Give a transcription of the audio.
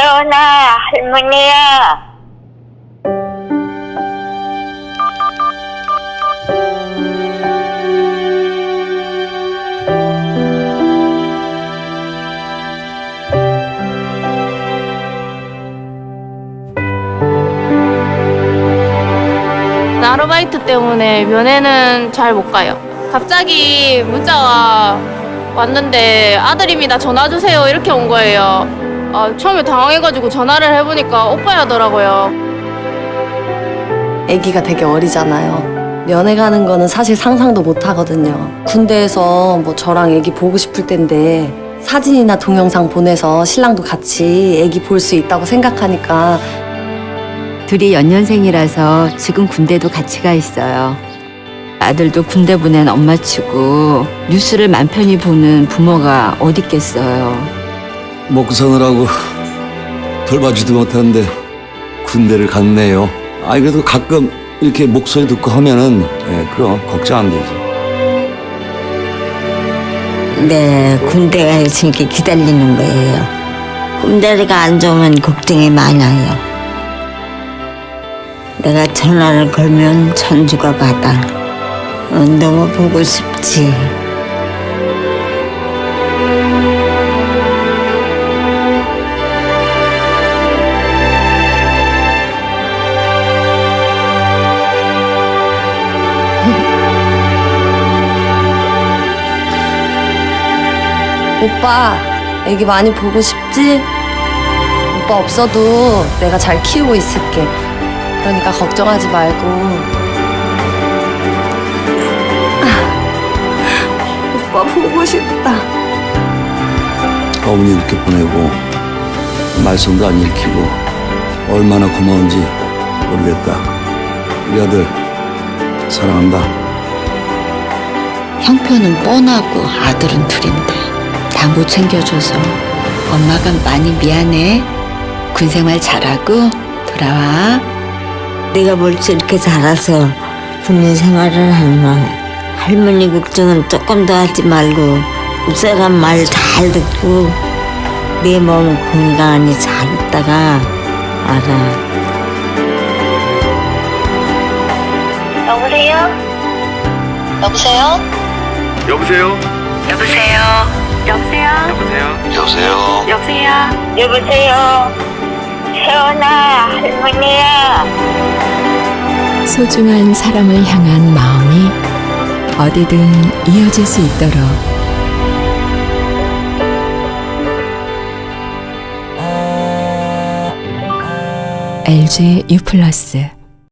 태연아, 할머니야. 아르바이트 때문에 면회는 잘 못 가요. 갑자기 문자가 왔는데 아들입니다. 전화 주세요. 이렇게 온 거예요. 아, 처음에 당황해가지고 전화를 해보니까 오빠야더라고요. 아기가 되게 어리잖아요. 면회 가는 거는 사실 상상도 못 하거든요. 군대에서 뭐 저랑 아기 보고 싶을 텐데 사진이나 동영상 보내서 신랑도 같이 아기 볼 수 있다고 생각하니까 둘이 연년생이라서 지금 군대도 같이 가 있어요. 아들도 군대 보낸 엄마치고 뉴스를 맘 편히 보는 부모가 어디 있겠어요. 먹고 사느라고 돌봐주지도 못하는데 군대를 갔네요. 아이 그래도 가끔 이렇게 목소리 듣고 하면은 예, 그럼 걱정 안 되지. 네, 군대가 있으니까 기다리는 거예요. 군대가 안 좋으면 걱정이 많아요. 내가 전화를 걸면 전주가 받아. 어, 너무 보고 싶지. 오빠 아기 많이 보고 싶지? 오빠 없어도 내가 잘 키우고 있을게. 그러니까 걱정하지 말고. 아, 오빠 보고 싶다. 어머니 이렇게 보내고 말썽도 안 일으키고 얼마나 고마운지 모르겠다. 우리 아들 사랑한다. 형편은 뻔하고 아들은 둘인데 다 못 챙겨줘서 엄마가 많이 미안해. 군생활 잘하고 돌아와. 내가 뭘지 이렇게 잘해서 군인 생활을 하면 할머니 걱정은 조금 더 하지 말고 사람 말 잘 듣고 내 몸 건강히 잘 있다가 알아. 여보세요? 여보세요? 여보세요? 여보세요? 여보세요? 여보세요? 태연아, 할머니야. 소중한 사람을 향한 마음이 어디든 이어질 수 있도록 LG U 플러스